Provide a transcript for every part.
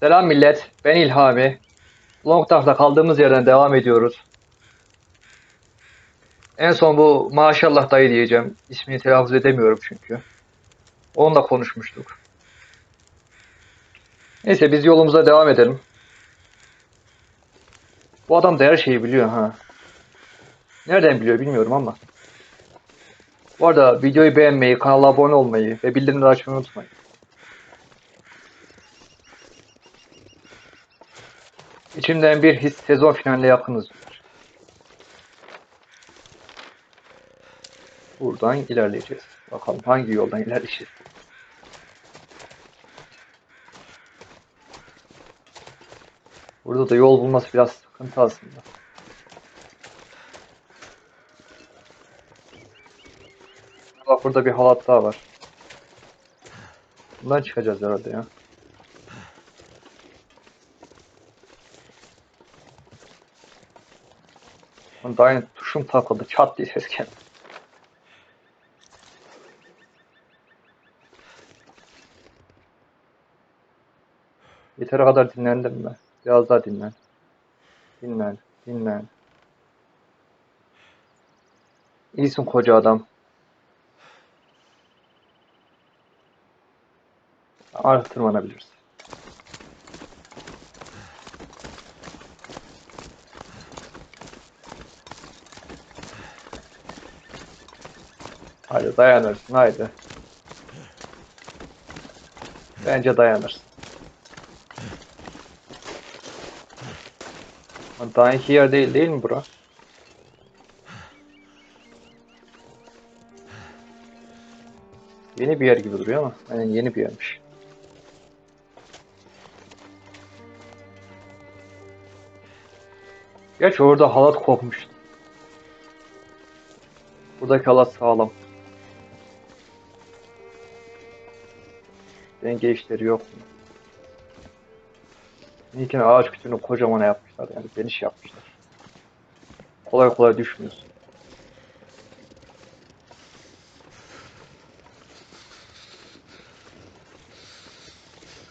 Selam millet, ben İlhami. Longtaf'ta kaldığımız yerden devam ediyoruz. En son bu maşallah dayı diyeceğim. İsmini telaffuz edemiyorum çünkü. Onunla konuşmuştuk. Neyse biz yolumuza devam edelim. Bu adam da her şeyi biliyor ha. Nereden biliyor bilmiyorum ama. Bu arada videoyu beğenmeyi, kanala abone olmayı ve bildirimleri açmayı unutmayın. İçimden bir his sezon finaline yakınız diyor. Buradan ilerleyeceğiz. Bakalım hangi yoldan ilerleyeceğiz. Burada da yol bulması biraz sıkıntı aslında. Bak burada bir halat daha var. Bundan çıkacağız herhalde ya. Yeni tuşum takıldı. Çat diye ses geldi. Yeter kadar dinlendim ben. Biraz daha dinlen. Dinlen. Dinlen. İyisin koca adam. Artık Hadi dayanırsın haydi. Bence dayanırsın. İki yer değil değil mi bura? Yeni bir yer gibi duruyor ama aynen yeni bir yermiş. Gerçi orada halat kopmuştu. Buradaki halat sağlam. Denge işleri yok mu? Ki ağaç kütüğünü kocaman yapmışlar yani geniş yapmışlar. Kolay kolay düşmüyorsun.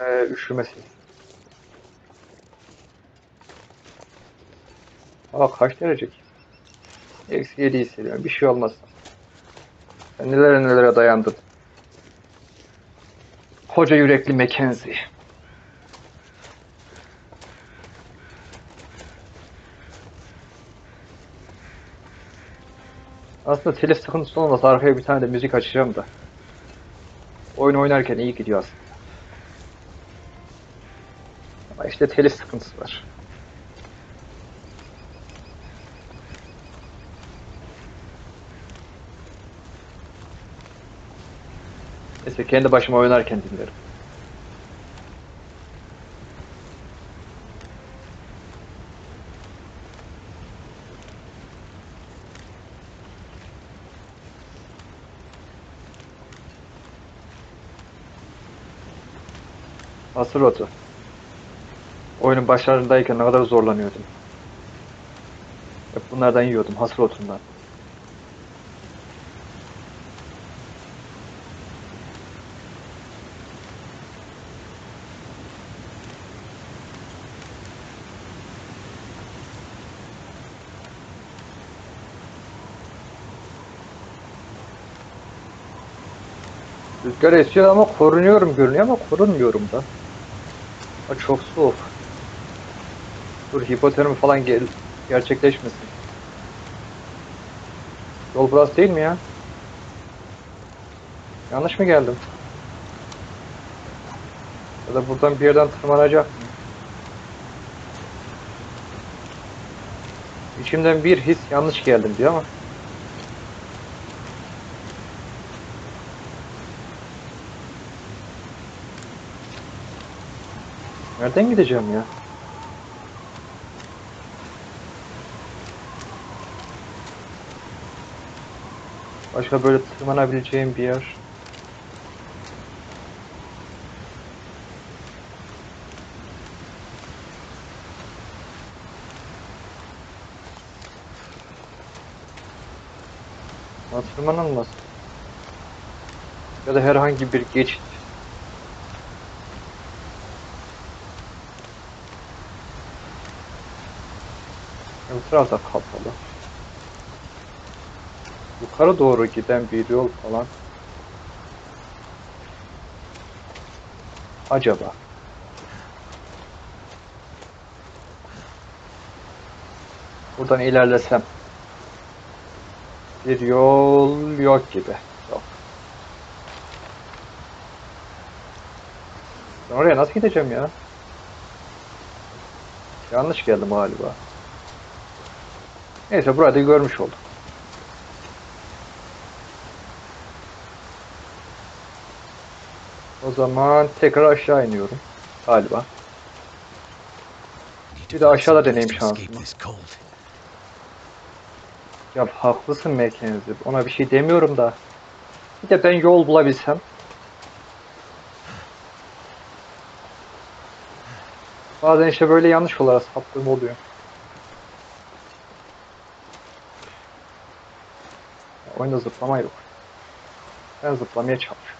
Ee, üşümesin. Aa kaç derece ki? Eksi 7 hissediyorum. Bir şey olmaz. Sen nelere nelere dayandın. Koca yürekli Mackenzie. Aslında telif sıkıntısı olmasa arkaya bir tane de müzik açacağım da. Oyun oynarken iyi gidiyor aslında. Ama işte telif sıkıntısı var. Neyse kendi başıma oynarken dinlerim. Hasır otu. Oyunun başlarındayken ne kadar zorlanıyordum. Hep bunlardan yiyordum, hasır otundan. Rüzgar ama korunuyorum görünüyor ama korunmuyorum da. Ha, çok soğuk. Dur hipotermi falan gel gerçekleşmesin. Yol burası değil mi ya? Yanlış mı geldim? Ya da buradan bir yerden tırmanacak mı? İçimden bir his yanlış geldim diyor ama. Nereden gideceğim ya? Başka böyle tırmanabileceğim bir yer. Tırmanılmaz. Ya da herhangi bir geçit. Bu taraf da kapalı. Yukarı doğru giden bir yol falan. Acaba? Buradan ilerlesem. Bir yol yok gibi. Yok. Oraya nasıl gideceğim ya? Yanlış geldim galiba. Neyse burada görmüş olduk. O zaman tekrar aşağı iniyorum. Galiba. Bir de aşağıda deneyim şansımı. Ya haklısın Mackenzie. Ona bir şey demiyorum da. Bir de ben yol bulabilsem. Bazen işte böyle yanlış olarak saptığım oluyor. Oyunda zıplama yok. Ben zıplamaya çalışıyorum.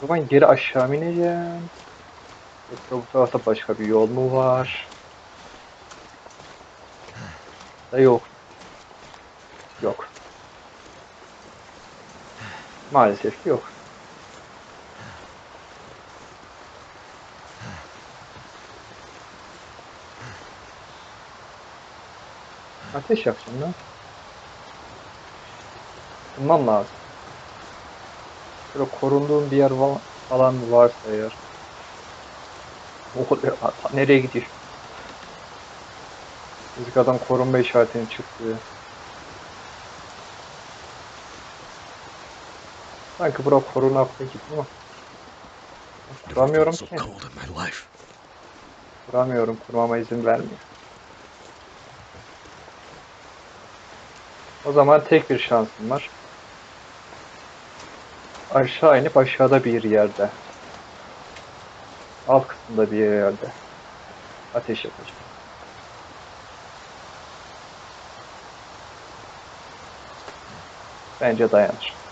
Zaman geri aşağı mı ineceğim? Yoksa bu tarafta başka bir yol mu var? Da yok. Yok. Maalesef yok. Ateş yakacağım lan. Bulmam lazım. Şöyle korunduğum bir yer falan varsa eğer. O nereye gidiyor? Müzik adam korunma işaretini çıktı. Sanki bura korunaklı gibi ama. Kuramıyorum ki. Kuramıyorum. Kurmama izin vermiyor. O zaman tek bir şansım var. Aşağı inip aşağıda bir yerde. Alt kısımda bir yerde. Ateş yapacağım. Bence dayanır.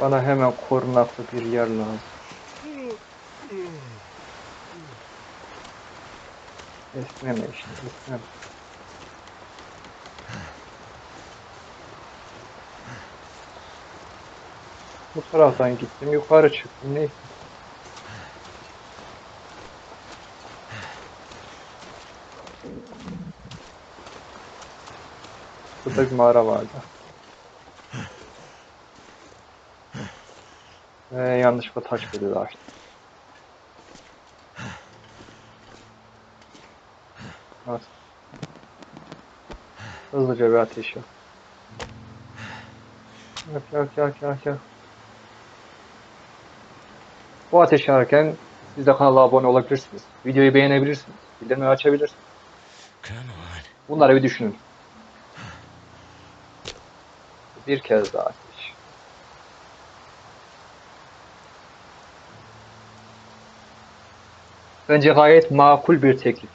Bana hemen korunaklı bir yer lazım. Esneme işte, esneme. Bu taraftan gittim, yukarı çıktım. Neyse. Burada bir mağara vardı. Ee, yanlışlıkla taş bölüğü açtım. Evet. Hızlıca bir ateş yak. Yak yak yak yak yak. Bu ateş yakarken siz de kanala abone olabilirsiniz. Videoyu beğenebilirsiniz. Bildirimleri açabilirsiniz. Bunları bir düşünün. Bir kez daha ateş. Bence gayet makul bir teklif.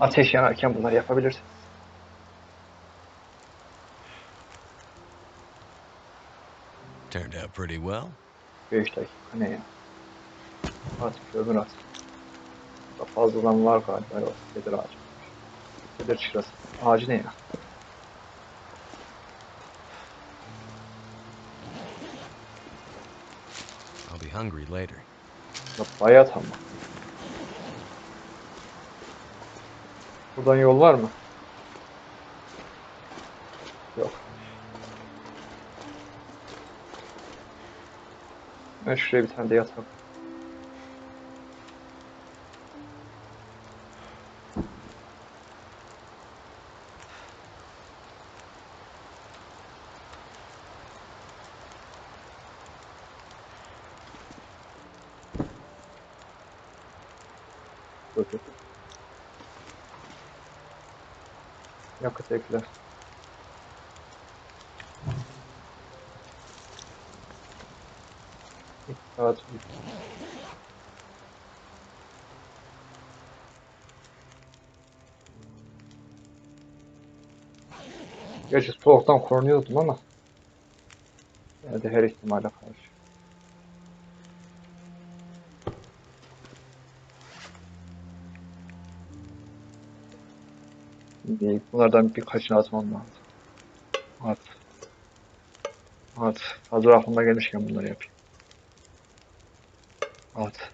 Ateş yanarken bunları yapabilirsiniz. Turned out pretty well. 5 dakika ne ya? At kömür at. Burada Fazladan var galiba. Sedir ağacı. Sedir çırası. Ağacı ne ya? I'll be hungry later. Ya bayat ama. Buradan yol var mı? Yok. Ben şuraya bir tane de yatak. Dur. Yakıt ekle. İki saat. Gerçi soğuktan korunuyordum ama yine de her ihtimale karşı. Şimdi bunlardan birkaçını atmam lazım. At. At. Hazır aklıma gelmişken bunları yapayım. At.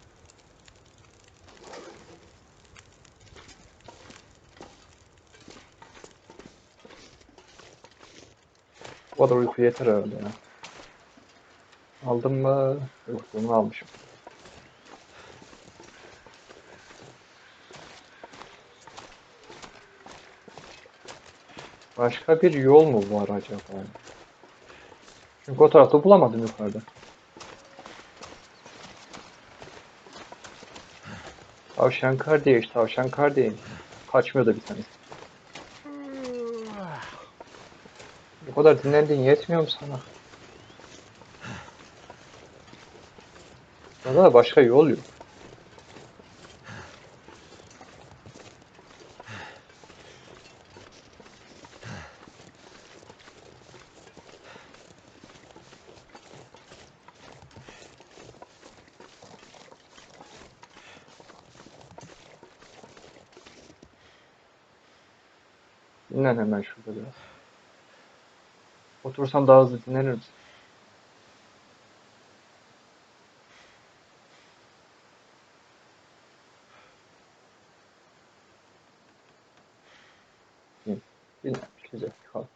Bu kadar uyku yeter herhalde ya. Aldım mı? Uykumu almışım. Başka bir yol mu var acaba? Çünkü o tarafta bulamadım yukarıda. Tavşan kardeş, tavşan kardeş. Kaçmıyor da bir tanesi. Bu kadar dinlendiğin yetmiyor mu sana? Burada başka yol yok. Dinlen hemen şurada biraz. Otursan daha hızlı dinlenir misin? Dinlen. Dinlen. Güzel. Kalk.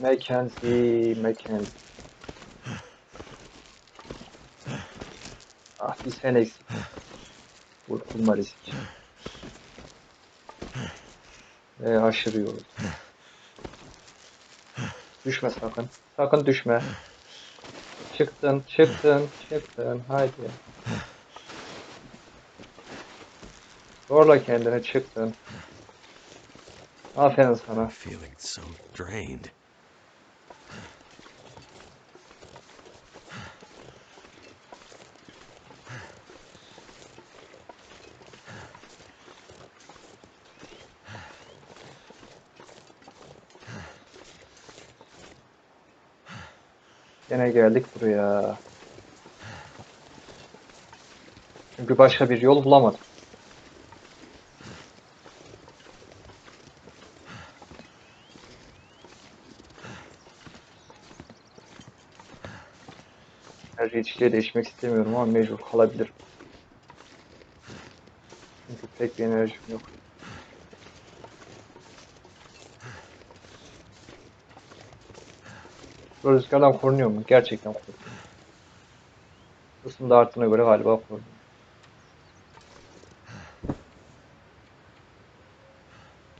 Mackenzie, Mackenzie. Ah bir sen eksik. Kurtulma riski. Ve aşırı yol. Düşme sakın. Sakın düşme. Çıktın, çıktın, çıktın. Haydi. Zorla kendini çıktın. Aferin sana. Feeling so drained. Gene geldik buraya. Çünkü başka bir yol bulamadım. Her içkiye de istemiyorum ama mecbur kalabilirim. Çünkü pek bir enerjim yok. Rüzgardan korunuyor mu? Gerçekten korunuyor. Isında arttığına göre galiba korunuyor.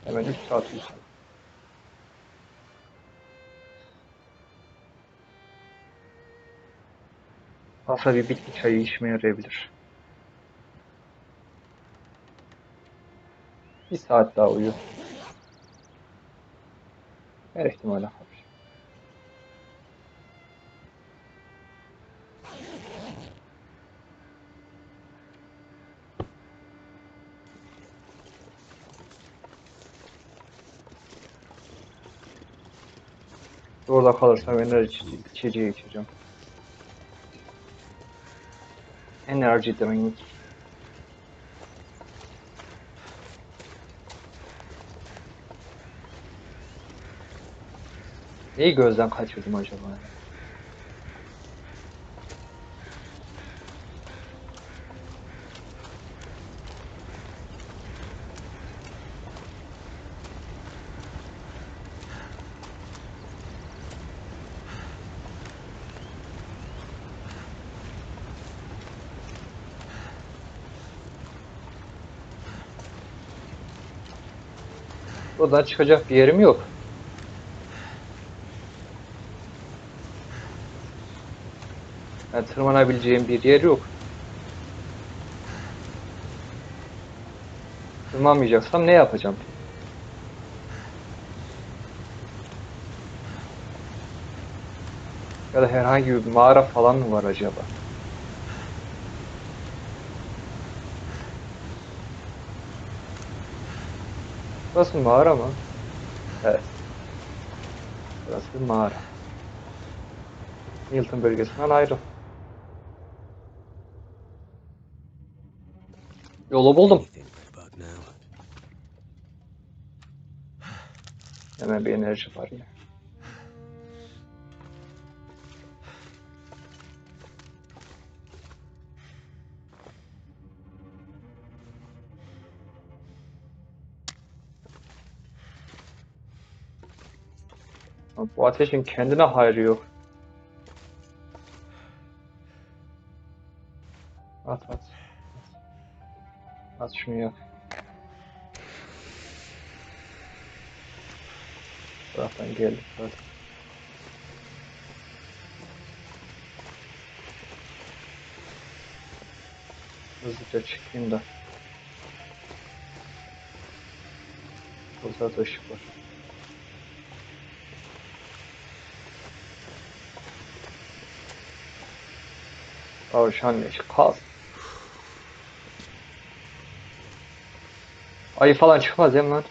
Hemen 3 saat uyusam. Aslında bir bitki çayı işime yarayabilir. Bir saat daha uyu. Her ihtimale karşı. Orada kalırsam enerji içeceği içeceğim. Energy drink. Neyi gözden kaçırdım acaba? Buradan çıkacak bir yerim yok. Yani tırmanabileceğim bir yer yok. Tırmanmayacaksam ne yapacağım? Ya da herhangi bir mağara falan mı var acaba? Burası mağara mı? Evet. Burası bir mağara. Milton bölgesinden ayrı. Yolu buldum. Hemen bir enerji var ya. Bu ateşin kendine hayrı yok. At at. At şunu yak. Taraftan geldik zaten. Hızlıca çıkayım da. Burada da ışık var. Tavşan leşi kaz. Ayı falan çıkmaz mi lan?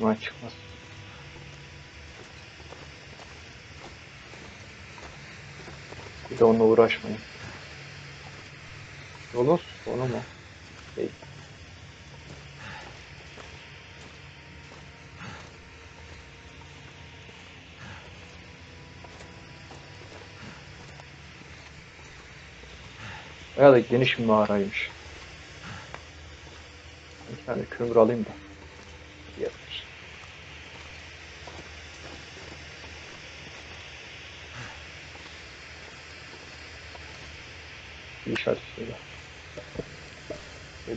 Aman çıkmaz. Bir de onunla uğraşmayın. Yolun sonu mu? Değil. Bayağı da geniş bir mağaraymış. Bir tane kömür alayım da. Yeter. Bir işaret şöyle.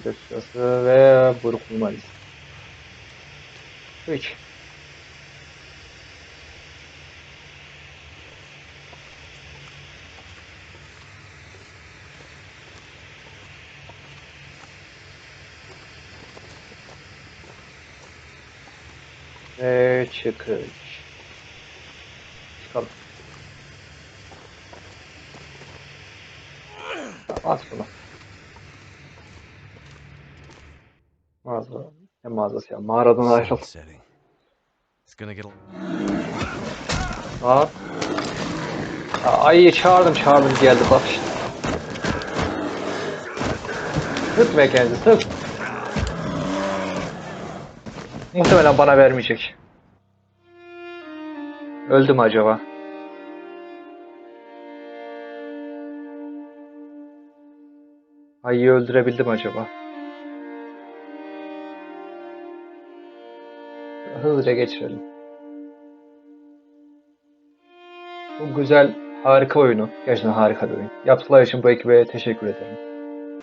Bir şurası ve buruk numarası. 3. Ve çıkış. Çıkalım. At bunu. Mağaza. Ne mağazası ya? Mağaradan ayrıl. Setting. It's gonna get. a- Aa. Aa, Ayıyı çağırdım çağırdım geldi bak işte. Sık Mackenzie sık. Muhtemelen bana vermeyecek. Öldüm acaba? Ayıyı öldürebildim acaba? Hızlıca geçirelim. Bu güzel, harika oyunu. Gerçekten harika bir oyun. Yaptıkları için bu ekibe teşekkür ederim.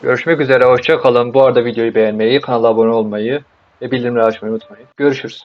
Görüşmek üzere, hoşça kalın. Bu arada videoyu beğenmeyi, kanala abone olmayı ve bildirimleri açmayı unutmayın. Görüşürüz.